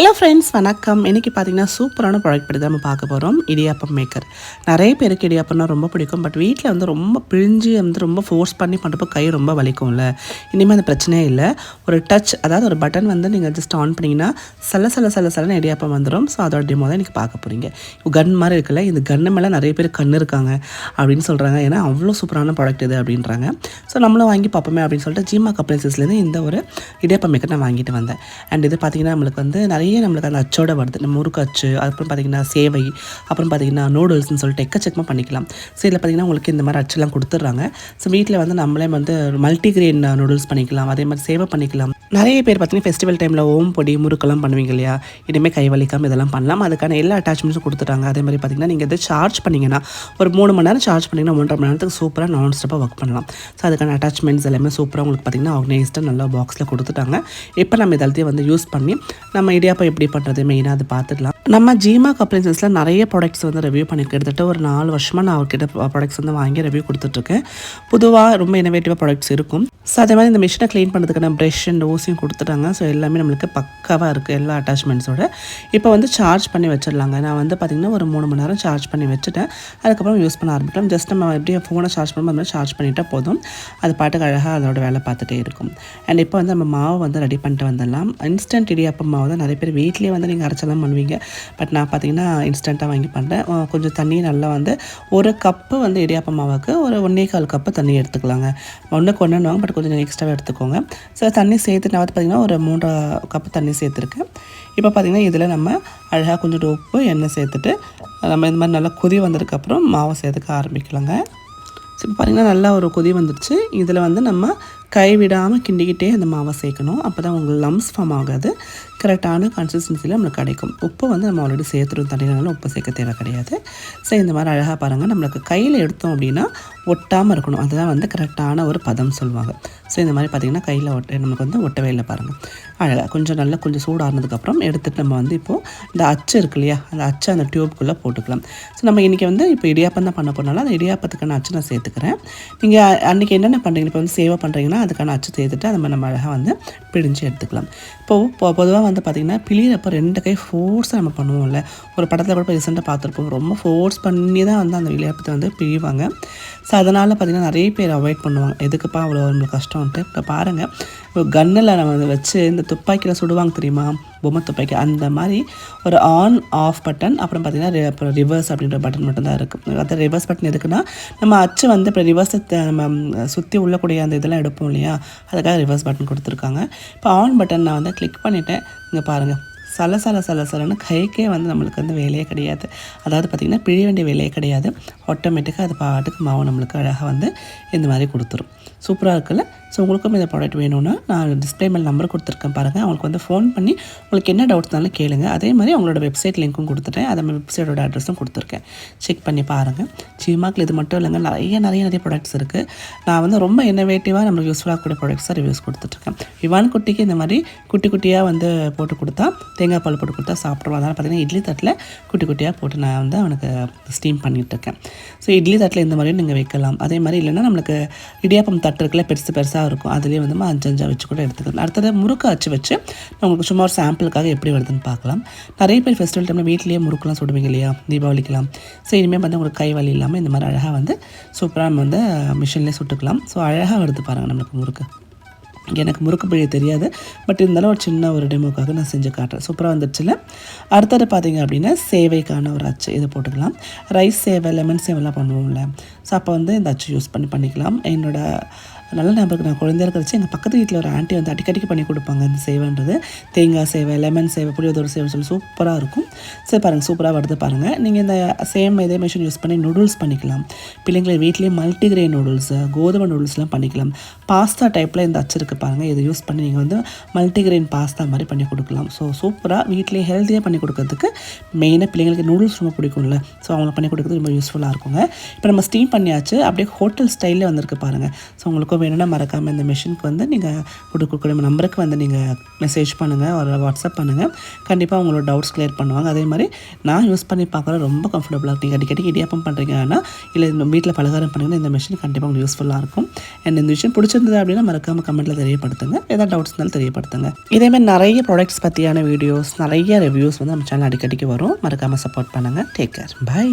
Hello friends வணக்கம். இன்றைக்கி பார்த்தீங்கன்னா சூப்பரான ப்ராடக்ட் பற்றி தான் நம்ம பார்க்க போகிறோம் இடியாப்பம் மேக்கர் நிறைய பேருக்கு இடியாப்பம்னா ரொம்ப பிடிக்கும். பட் வீட்டில் வந்து ரொம்ப பிழிஞ்சு வந்து ரொம்ப ஃபோர்ஸ் பண்ணி பண்ணுறப்போ கை ரொம்ப வலிக்கும்ல. இனிமேல் அந்த பிரச்சனையே இல்லை. ஒரு டச் அதாவது ஒரு பட்டன் வந்து நீங்கள் ஜஸ்ட் ஆன் பண்ணிங்கன்னா சில சில சில சலன்னு இடியாப்பம் வந்துடும் ஸோ அதோட டெமோ தான் எனக்கு பார்க்க போகிறீங்க கன் மாதிரி இருக்குல்ல. இந்த கன்று மேலே நிறைய பேர் கண் இருக்காங்க அப்படின்னு சொல்கிறாங்க ஏன்னா அவ்வளோ சூப்பரான ப்ராடக்ட் இது அப்படின்றாங்க. ஸோ நம்மளும் வாங்கி பார்ப்போமே அப்படின்னு சொல்லிட்டு ஜிமா அப்ளைன்சஸ்லேருந்து இந்த ஒரு இடியாப்பம் மேக்கர் நான் வாங்கிட்டு வந்தேன். அண்ட் இது பார்த்தீங்கன்னா நம்மளுக்கு வந்து நிறைய நம்மளுக்கு அந்த அச்சோட வருது. நம்ம முறுக்கு அச்சு அப்புறம் பார்த்தீங்கன்னா சேவை அப்புறம் பார்த்தீங்கன்னா நூடுல்ஸ்னு சொல்லிட்டு எக்கச்சக்கமாக பண்ணிக்கலாம். ஸோ இதில் பார்த்தீங்கன்னா உங்களுக்கு இந்த மாதிரி அச்செல்லாம் கொடுத்துட்றாங்க. ஸோ வீட்டில் வந்து நம்மளே வந்து மல்டிகிரெயின் நூடுல்ஸ் பண்ணிக்கலாம். அதே மாதிரி சேவை பண்ணிக்கலாம். நிறைய பேர் பார்த்தீங்கன்னா ஃபெஸ்டிவல் டைமில் ஓம் பொடி முறுக்கெல்லாம் பண்ணுவீங்க இல்லையா? இனிமேல் கை வலிக்காமல் இதெல்லாம் பண்ணலாம். அதுக்கான எல்லா அட்டாச்மெண்ட்ஸும் கொடுத்துட்டாங்க. அதே மாதிரி பார்த்தீங்கன்னா நீங்கள் இதை சார்ஜ் பண்ணிங்கன்னா ஒரு மூணு மணி நேரம் சார்ஜ் பண்ணிங்கன்னா ஒன்றரை மணி நேரத்துக்கு சூப்பராக நான் ஸ்டெப்பாக ஒர்க் பண்ணலாம். ஸோ அதுக்கான அட்டாச்மெண்ட்ஸ் எல்லாமே சூப்பராக உங்களுக்கு பார்த்தீங்கன்னா ஆர்கனைஸ்டாக நல்லா பாக்ஸில் கொடுத்துட்டாங்க. இப்போ நம்ம இதெல்லாத்தையும் வந்து யூஸ் பண்ணி நம்ம இடியாப்பம் எப்படி பண்ணுறது மெயினாக அது பார்த்துக்கலாம் நம்ம ஜிமா அப்ளைன்சஸில் நிறைய ப்ராடக்ட்ஸ் வந்து ரிவ்யூ பண்ணியிருக்கேன் கிட்டத்தட்ட ஒரு நாலு வருஷமாக நான் அவர்கிட்ட ப்ராடக்ட்ஸ் வந்து வாங்கி ரிவ்யூ கொடுத்துட்ருக்கேன் பொதுவாக ரொம்ப இனோவேட்டிவாக ப்ராடக்ட்ஸ் இருக்கும். ஸோ அதே மாதிரி இந்த மிஷினை க்ளீன் பண்ணுறதுக்கான ப்ரெஷ் அண்ட் ஓசியும் கொடுத்துட்டாங்க. ஸோ எல்லாமே நம்மளுக்கு பக்காவாக இருக்குது எல்லா அட்டாச்மெண்ட்ஸோட இப்போ வந்து சார்ஜ் பண்ணி வச்சிடலாங்க. நான் வந்து பார்த்திங்கன்னா ஒரு மூணு மணி நேரம் சார்ஜ் பண்ணி வச்சுட்டேன். அதுக்கப்புறம் யூஸ் பண்ண ஆரம்பிக்கலாம். ஜஸ்ட் நம்ம எப்படி ஃபோனை சார்ஜ் பண்ணும்போது மாதிரி சார்ஜ் பண்ணிட்டால் போதும். அது பாட்டுக்கு அழகாக அதோட வேலை பார்த்துட்டே இருக்கும். அண்ட் இப்போ வந்து நம்ம மாவை வந்து ரெடி பண்ணிட்டு வந்துடலாம். இன்ஸ்டன்ட் இடியாப்பம் மாவு தான் நிறைய பேர் வீட்லேயே வந்து நீங்கள் அரைச்செல்லாம் பண்ணுவீங்க. பட் நான் பார்த்தீங்கன்னா இன்ஸ்டண்ட்டாக வாங்கி பண்ணுறேன் கொஞ்சம் தண்ணி நல்லா வந்து ஒரு கப்பு வந்து இடியாப்பம் மாவுக்கு ஒரு ஒன்றே கால் கப்பு தண்ணி எடுத்துக்கலாங்க. ஒன்றுக்கு ஒன்றுன்னு பட் கொஞ்சம் எக்ஸ்ட்ராவாக எடுத்துக்கோங்க. ஸோ தண்ணி சேர்த்து நான் வந்து பார்த்திங்கன்னா ஒரு மூன்றரை கப்பு தண்ணி சேர்த்துருக்கேன். இப்போ பார்த்திங்கன்னா இதில் நம்ம அழகாக கொஞ்சம் உப்பு எண்ணெய் சேர்த்துட்டு நம்ம இந்த மாதிரி நல்லா கொதி வந்ததுக்கப்புறம் மாவை சேர்த்துக்க ஆரம்பிக்கலாங்க. ஸோ இப்போ பார்த்திங்கன்னா நல்லா ஒரு கொதி வந்துடுச்சு இதில் வந்து நம்ம கைவிடாமல் கிண்டிக்கிட்டே அந்த மாவை சேர்க்கணும். அப்போ தான் உங்களுக்கு லம்ஸ் ஃபார்ம் ஆகாது கரெக்டான கன்சிஸ்டன்சியில் நம்மளுக்கு கிடைக்கும். உப்பு வந்து நம்ம ஆல்ரெடி சேர்த்துரும் தண்ணினால உப்பு சேர்க்க தேவை கிடையாது. ஸோ இந்த மாதிரி அழகாக பாருங்கள் நம்மளுக்கு கையில் எடுத்தோம் அப்படின்னா ஒட்டாமல் இருக்கணும். அதுதான் வந்து கரெக்டான ஒரு பதம் சொல்லுவாங்க. ஸோ இந்த மாதிரி பார்த்திங்கன்னா கையில் ஒட்ட நமக்கு வந்து ஒட்டவே இல்லை பாருங்கள் அழகாக கொஞ்சம் நல்லா கொஞ்சம் சூடானதுக்கப்புறம் எடுத்துகிட்டு நம்ம வந்து இப்போது இந்த அச்சு இருக்கு இல்லையா? அந்த அச்சு அந்த டியூப்குள்ளே போட்டுக்கலாம். ஸோ நம்ம இன்றைக்கி வந்து இப்போ இடியாப்பம் தான் பண்ண போனாலும் அந்த இடியாப்பத்துக்கான அச்சு நான் சேர்த்துக்கிறேன். நீங்கள் அன்றைக்கி என்னென்ன பண்ணுறீங்க இப்போ வந்து சேவை பண்ணுறீங்கன்னா அதுக்கான அச்சு தேர்த்துட்டு அதை நம்ம அழகாக வந்து பிடிஞ்சு எடுத்துக்கலாம். இப்போது பொதுவாக வந்து பார்த்திங்கன்னா பிழியிறப்போ ரெண்டு கை ஃபோர்ஸாக நம்ம பண்ணுவோம்ல. ஒரு படத்தில் கூட ரீசெண்டாக பார்த்துருப்போம் ரொம்ப ஃபோர்ஸ் பண்ணி தான் வந்து அந்த இடியாப்பத்தை வந்து பிழிவாங்க. ஸோ அதனால் பார்த்திங்கன்னா நிறைய பேர் அவாய்ட் பண்ணுவாங்க. எதுக்குப்பா அவ்வளோ நம்மளுக்கு கஷ்டம்ன்ட்டு? இப்போ பாருங்கள் இப்போ கன்னில் நம்ம வச்சு இந்த துப்பாக்கியில் சுடுவாங்க தெரியுமா? பொம்மை துப்பாக்கி. அந்த மாதிரி ஒரு ஆன் ஆஃப் பட்டன் அப்புறம் பார்த்திங்கன்னா அப்புறம் ரிவர்ஸ் அப்படின்ற பட்டன் மட்டும்தான் இருக்குது அது ரிவர்ஸ் பட்டன் எதுக்குன்னா நம்ம அச்சு வந்து இப்போ ரிவர்ஸை நம்ம சுற்றி உள்ளக்கூடிய அந்த இதெல்லாம் எடுப்போம் இல்லையா? அதுக்காக ரிவர்ஸ் பட்டன் கொடுத்துருக்காங்க. இப்போ ஆன் பட்டன் நான் வந்து கிளிக் பண்ணிவிட்டேன் இங்கே பாருங்கள் சல சல சல கைக்கே வந்து நம்மளுக்கு வந்து வேலையே கிடையாது. அதாவது பார்த்திங்கன்னா பிழிய வேண்டிய வேலையே கிடையாது. ஆட்டோமேட்டிக்காக அது பாட்டுக்கு மாவு நம்மளுக்கு அழகாக வந்து இந்த மாதிரி கொடுத்துரும். சூப்பராக இருக்குல்ல? ஸோ உங்களுக்கும் இந்த ப்ராடக்ட் வேணும்னா நான் டிஸ்பிளே மேல் நம்பர் கொடுத்துருக்கேன் பாருங்கள் அவங்களுக்கு வந்து ஃபோன் பண்ணி உங்களுக்கு என்ன டவுட்ஸ்னாலும் கேளுங்க. அதே மாதிரி அவங்களோட வெப்சைட் லிங்க்கும் கொடுத்துட்டேன். அதை வெப்சைட்டோட அட்ரஸும் கொடுத்துருக்கேன். செக் பண்ணி பாருங்கள் ஜிமாக்கில் இது மட்டும் இல்லைங்க. நிறைய நிறைய நிறைய ப்ராடக்ட்ஸ் இருக்குது நான் வந்து ரொம்ப இன்னோவேட்டிவாக நம்மளுக்கு யூஸ்ஃபுல்லாக கூடிய ப்ராடக்ட்ஸாக ரிவ்யூஸ் கொடுத்துட்ருக்கேன் இவான் குட்டிக்கு இந்த மாதிரி குட்டி குட்டியாக வந்து போட்டு கொடுத்தா தேங்காய் பால் போட்டு கொடுத்தா சாப்பிடுவோம் அதனால் பார்த்தீங்கன்னா இட்லி தட்டில் குட்டி குட்டியாக போட்டு நான் வந்து அவனுக்கு ஸ்டீம் பண்ணிகிட்ருக்கேன் ஸோ இட்லி தட்டில் இந்த மாதிரியும் நீங்கள் வைக்கலாம். அதே மாதிரி இல்லைன்னா நம்மளுக்கு இடியாப்பம் தட்டு இருக்குல்ல பெருசு பெருசாக இருக்கும். அதுலேயே வந்து அஞ்சு அஞ்சா வச்சு கூட எடுத்துக்கலாம். அடுத்தது முறுக்கு அச்சு வச்சு நான் உங்களுக்கு சும்மா ஒரு சாம்பிளுக்காக எப்படி வருதுன்னு பார்க்கலாம். நிறைய பேர் ஃபெஸ்டிவல் டைமில் வீட்லேயே முறுக்குலாம் சுடுவீங்க இல்லையா? தீபாவளிக்கெலாம் ஸோ இனிமேல் வந்து உங்களுக்கு கை வலி இல்லாமல் இந்த மாதிரி அழகாக வந்து சூப்பராக நம்ம வந்து மிஷின்லேயே சுட்டுக்கலாம். ஸோ அழகாக வருது பாருங்கள் நம்மளுக்கு முறுக்கு. எனக்கு முறுக்கு பிழிய தெரியாது. பட் இருந்தாலும் ஒரு சின்ன ஒரு டெமோக்காக நான் செஞ்சு காட்டுறேன். சூப்பராக வந்துடுச்சுல அடுத்தது பார்த்தீங்க அப்படின்னா சேவைக்கான ஒரு அச்சு. இதை போட்டுக்கலாம். ரைஸ் சேவை லெமன் சேவைலாம் பண்ணுவோம்ல. ஸோ அப்போ வந்து இந்த அச்சு யூஸ் பண்ணி பண்ணிக்கலாம். என்னோடய நல்ல ஞாபகம் நான் குழந்தையா இருக்கிறச்சு எங்கள் பக்கத்து வீட்டில் ஒரு ஆண்டி வந்து அடிக்கடிக்கு பண்ணி கொடுப்பாங்க இந்த சேவைன்றது. தேங்காய் சேவை லெமன் சேவை புளியோதரை சேவை சொல்லி சூப்பராக இருக்கும். சரி பாருங்கள் சூப்பராக வருது பாருங்கள் நீங்கள் இந்த சேம் இதே மிஷின் யூஸ் பண்ணி நூடுல்ஸ் பண்ணிக்கலாம். பிள்ளைங்களை வீட்லேயே மல்டிகிரெயின் நூடுல்ஸ் கோதுமை நூடுல்ஸ்லாம் பண்ணிக்கலாம். பாஸ்தா டைப்பில் இந்த அச்சு இருக்குது பாருங்கள் இதை யூஸ் பண்ணி நீங்கள் வந்து மல்டிகிரெயின் பாஸ்தா மாதிரி பண்ணி கொடுக்கலாம். ஸோ சூப்பராக வீட்லேயே ஹெல்த்தியாக பண்ணி கொடுக்கறதுக்கு மெயினாக பிள்ளைங்களுக்கு நூடுல்ஸ் ரொம்ப பிடிக்கும்ல. ஸோ அவங்களுக்கு பண்ணி கொடுக்குறது ரொம்ப யூஸ்ஃபுல்லாக இருக்குங்க. இப்போ நம்ம ஸ்டீம் பண்ணியாச்சு. அப்படியே ஹோட்டல் ஸ்டைலில் வந்திருக்கு பாருங்கள் ஸோ உங்களுக்கு வேணும்னா மறக்காமல் இந்த மிஷினுக்கு வந்து நீங்கள் கொடுக்கக்கூடிய நம்பருக்கு வந்து நீங்கள் மெசேஜ் பண்ணுங்கள் ஒரு வாட்ஸ்அப் பண்ணுங்கள் கண்டிப்பாக உங்களோட டவுட்ஸ் கிளியர் பண்ணுவாங்க. அதே மாதிரி நான் யூஸ் பண்ணி பார்க்குற ரொம்ப கம்ஃபர்டபுளாக இருக்குது நீங்கள் அடிக்கடி இடியாப்பம் பண்ணுறீங்கன்னா இல்லை இந்த வீட்டில் பலகாரம் பண்ணுங்கன்னா இந்த மிஷின் கண்டிப்பாக உங்களுக்கு யூஸ்ஃபுல்லாக இருக்கும். அண்ட் இந்த விஷயம் பிடிச்சிருந்தது அப்படின்னா மறக்காமல் கமெண்ட்டில் தெரியப்படுத்துங்க. ஏதாவது டவுட்ஸ் இருந்தாலும் தெரியப்படுத்துங்க. இதேமாதிரி நிறைய ப்ராடக்ட்ஸ் பற்றியான வீடியோஸ் நிறைய ரிவ்யூஸ் வந்து நம்ம சேனல் அடிக்கடிக்கு வரும். மறக்காமல் சப்போர்ட் பண்ணுங்கள் டேக் கேர் பை